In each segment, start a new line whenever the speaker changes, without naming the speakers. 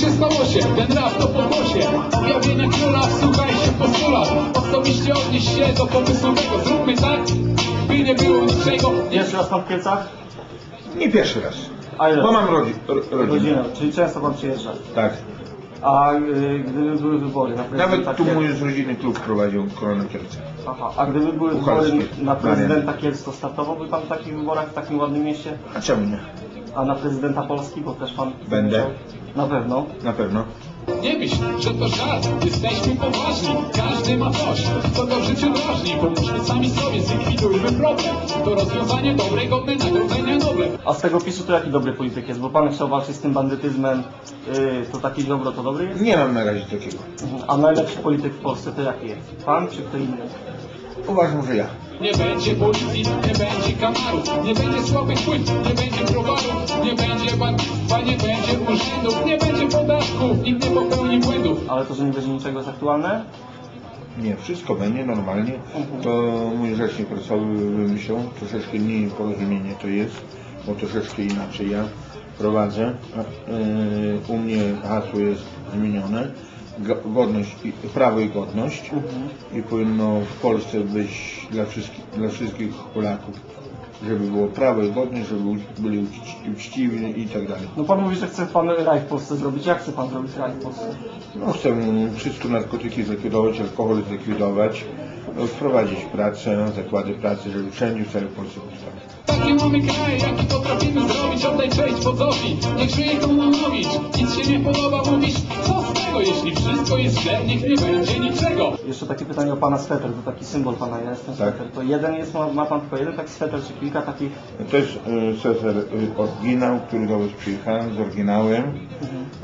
się stało się, ten rap to pokłosie Objawienie króla, słuchaj się postulat Osobiście odnieś się do pomysłu tego Zróbmy tak, by nie było niczego
Pierwszy raz pan w Kielcach?
Nie pierwszy raz.
A ile?
Bo mam rodzi, ro, rodzinę.
Godzinę, czyli często pan przyjeżdża.
Tak.
A y, gdyby były wybory na prezydenta
Nawet tu mój z rodziny klub prowadził Koronę Kielce.
Aha, a gdyby były wybory na prezydenta Kielc, to startowałby pan w takich wyborach w takim ładnym mieście?
A czemu nie?
A na prezydenta Polski, bo też pan...
Będę.
Na pewno.
Na pewno.
Nie myśl, że to żart, jesteśmy poważni Każdy ma coś, co w życiu drażni Pomóżmy sami sobie, zlikwidujmy problem To rozwiązanie dobre, godne nagrodzenia nowe
A z tego PiSu to jaki dobry polityk jest? Bo pan chciał walczyć z tym bandytyzmem, y, to taki dobro to dobry jest?
Nie mam na razie takiego.
A najlepszy polityk w Polsce to jaki jest? Pan czy kto inny?
Uważam, że ja.
Nie będzie policji, nie będzie kamarów, nie będzie słabych płyt, nie będzie browarów, nie będzie bankstwa, nie będzie urzędów, nie będzie podatków, nikt nie popełni błędów.
Ale to, że nie będzie niczego jest aktualne?
Nie, wszystko będzie normalnie.
Mhm.
To mój rzecznik prasowy wymyślał. Troszeczkę nieporozumienie to jest, bo troszeczkę inaczej ja prowadzę. Yy, U mnie hasło jest zmienione. Go- Godność, i, prawo i godność.
Mhm.
I powinno w Polsce być dla wszystkich, dla wszystkich Polaków, żeby było prawo i godność, żeby byli uczci- uczciwi i tak dalej.
No pan mówi, że chce pan raj w Polsce zrobić. Jak chce pan zrobić raj w Polsce?
No, chcę wszystko narkotyki zlikwidować, alkohol zlikwidować, no, wprowadzić pracę, zakłady pracy, żeby wszędzie w całej Polsce powstały.
Taki mamy kraj, jaki potrafimy zrobić, oddaj cześć wodzowi, niech żyje Kononowicz. Nic się nie podoba, mówisz, co z tego, jeśli wszystko jest źle, niech nie będzie niczego.
Jeszcze takie pytanie o pana sweter, to taki symbol pana jest ten
Tak.
sweter. To jeden jest, ma, ma pan tylko jeden taki sweter, czy kilka takich?
To jest y, seser y, oryginał, który do Was przyjechałem z oryginałem,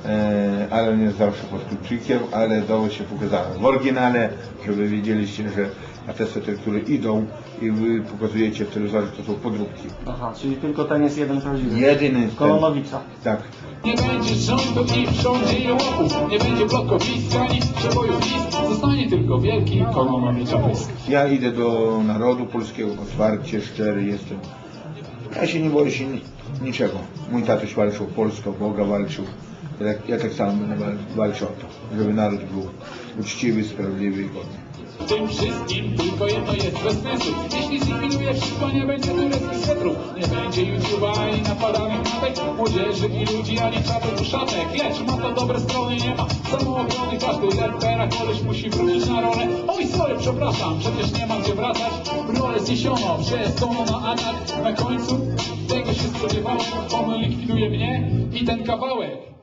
e, ale nie zawsze pod kluczykiem, ale do Was się pokazałem. W oryginale, żeby wiedzieliście, że na te swetery, które idą i Wy pokazujecie w telewizorze, to są podróbki.
Aha, czyli tylko ten jest jeden prawdziwy.
Jedyny jest ten.
Kolonowicza.
Tak.
Nie będzie rządu i w rządzie jełopów, nie będzie blokowisk ani przebojów list, zostanie tylko wielki Kononowicza pysk.
Ja idę do narodu polskiego, otwarcie, szczery jestem. Ja się nie boję się ni- niczego. Mój tatuś walczył o Polskę, o Boga walczył. Ja, ja tak samo będę wal- walczył o to, żeby naród był uczciwy, sprawiedliwy i godny.
W tym wszystkim tylko jedno jest bez sensu. Jeśli zlikwiduje wszystko, nie będzie tureckich swetrów. Nie będzie YouTube'a ani napadanych matek, młodzieży i ludzi, ani czapek uszatek. Lecz ma to dobre strony, nie ma samoobrony. Każdy lepera koleś musi wrócić na rolę. Oj, sorry, przepraszam, przecież nie mam gdzie wracać. Rolę zniesiono przez tono na atak. Na końcu tego się spodziewałem, on likwiduje mnie i ten kawałek.